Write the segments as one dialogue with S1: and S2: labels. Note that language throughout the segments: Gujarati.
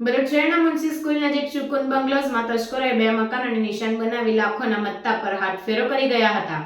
S1: ભરૂચ મુનસી સ્કૂલ નજીક ચુકુન બંગલોઝમાં તસ્કરોએ બે મકાનોને નિશાન બનાવી લાખોના મત્તા પર હાથફેરો કરી ગયા હતા.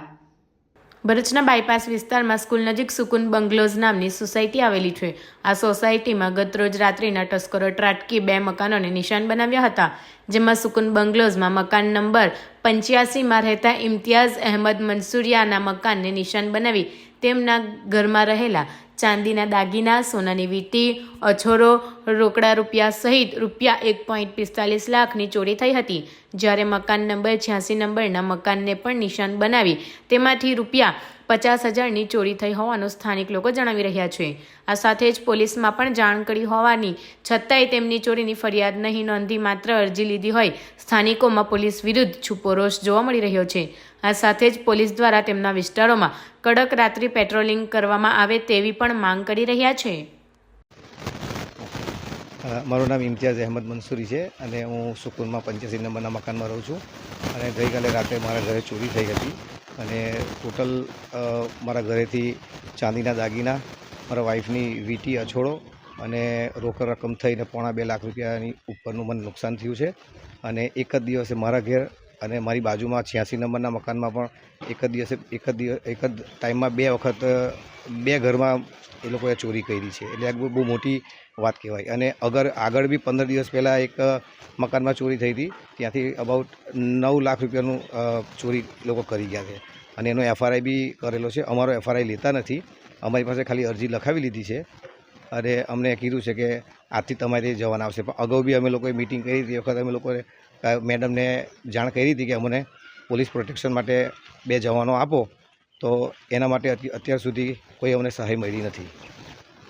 S1: ભરૂચના બાયપાસ વિસ્તારમાં સ્કૂલ નજીક સુકુન બંગલોઝ નામની સોસાયટી આવેલી છે. આ સોસાયટીમાં ગતરોજ રાત્રિના તસ્કરો ત્રાટકી બે મકાનોને નિશાન બનાવ્યા હતા, જેમાં સુકુન બંગલોઝમાં મકાન નંબર પંચ્યાસીમાં રહેતા ઇમ્તિયાઝ અહેમદ મન્સુરિયાના મકાનને નિશાન બનાવી તેમના ઘરમાં રહેલા ચાંદીના દાગીના, સોનાની વીટી, અછોરો રોકડા રૂપિયા સહિત રૂપિયા એક પોઈન્ટ પિસ્તાલીસ લાખની ચોરી થઈ હતી. જ્યારે મકાન નંબર છ્યાસી નંબરના મકાનને પણ નિશાન બનાવી તેમાંથી રૂપિયા પચાસ હજારની ચોરી થઈ હોવાનું સ્થાનિક લોકો જણાવી રહ્યા છે. આ સાથે જ પોલીસમાં પણ જાણ કરી હોવાની છતાંય તેમની ચોરીની ફરિયાદ નહીં નોંધી માત્ર અરજી લીધી હોય સ્થાનિકોમાં પોલીસ વિરુદ્ધ છુપો રોષ જોવા મળી રહ્યો છે. આ સાથે જ પોલીસ દ્વારા તેમના વિસ્તારોમાં કડક રાત્રિ પેટ્રોલિંગ કરવામાં આવે તેવી પણ માંગ કરી રહ્યા છે.
S2: મારું નામ ઇમ્તિયાઝ અહેમદ મંસૂરી છે અને હું સુકુનમાં પંચ્યાસી નંબરના મકાનમાં રહું છું. અને ગઈકાલે રાતે મારા ઘરે ચોરી થઈ હતી અને ટોટલ મારા ઘરેથી ચાંદીના દાગીના, મારા વાઈફની વીંટી અછોડો અને રોકડ રકમ થઈને પોણા બે લાખ રૂપિયાની ઉપરનું મને નુકસાન થયું છે. અને એક જ દિવસે મારા ઘેર અને મારી બાજુમાં છ્યાસી નંબરના મકાનમાં પણ એક જ દિવસે, એક જ દિવસ એક જ ટાઈમમાં બે વખત બે ઘરમાં એ લોકોએ ચોરી કરી છે. એટલે આ બહુ મોટી વાત કહેવાય. અને અગર આગળ બી પંદર દિવસ પહેલાં એક મકાનમાં ચોરી થઈ હતી, ત્યાંથી અબાઉટ નવ લાખ રૂપિયાનું ચોરી લોકો કરી ગયા છે. અને એનો એફઆરઆઈ બી કરેલો છે. અમારો એફઆરઆઈ લેતા નથી. અમારી પાસે ખાલી અરજી લખાવી લીધી છે. અને અમને કીધું છે કે આજથી તમારે જવાના આવશે. પણ અગાઉ બી અમે લોકોએ મિટિંગ કરી હતી. વખત અમે લોકોએ મેડમને જાણ કરી હતી કે અમને પોલીસ પ્રોટેક્શન માટે બે જવાનો આપો. તો એના માટે અત્યાર સુધી કોઈ અમને સહાય મળી નથી.